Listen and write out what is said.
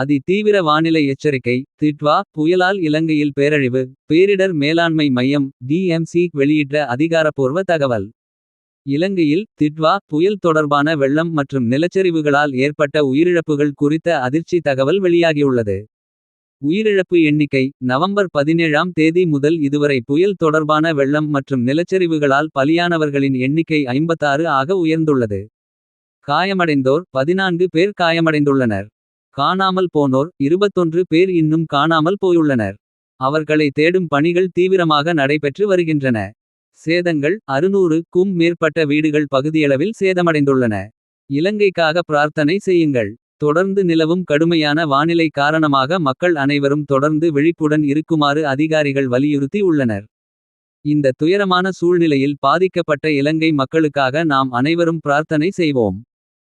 அதி தீவிர வானிலை எச்சரிக்கை திட்வா புயலால் இலங்கையில் பேரழிவு. பேரிடர் மேலாண்மை மையம் டிஎம்சி வெளியிட்ட அதிகாரப்பூர்வ தகவல். இலங்கையில் திட்வா புயல் தொடர்பான வெள்ளம் மற்றும் நிலச்சரிவுகளால். ஏற்பட்ட உயிரிழப்புகள் குறித்த அதிர்ச்சி தகவல் வெளியாகியுள்ளது. உயிரிழப்பு எண்ணிக்கை நவம்பர் 17ஆம் தேதி முதல் இதுவரை புயல் தொடர்பான வெள்ளம் மற்றும் நிலச்சரிவுகளால் பலியானவர்களின் எண்ணிக்கை 56 ஆக உயர்ந்துள்ளது. காயமடைந்தோர் 14 பேர் காயமடைந்துள்ளனர். காணாமல் போனோர் 21 பேர் இன்னும் காணாமல் போயுள்ளனர். அவர்களை தேடும் பணிகள் தீவிரமாக நடைபெற்று வருகின்றன. சேதங்கள் 600 க்கும் மேற்பட்ட வீடுகள் பகுதியளவில் சேதமடைந்துள்ளன. இலங்கைக்காக பிரார்த்தனை செய்யுங்கள். தொடர்ந்து நிலவும் கடுமையான வானிலை காரணமாக மக்கள் அனைவரும் தொடர்ந்து விழிப்புடன் இருக்குமாறு அதிகாரிகள் வலியுறுத்தி உள்ளனர். இந்த துயரமான சூழ்நிலையில் பாதிக்கப்பட்ட இலங்கை மக்களுக்காக நாம் அனைவரும் பிரார்த்தனை செய்வோம்.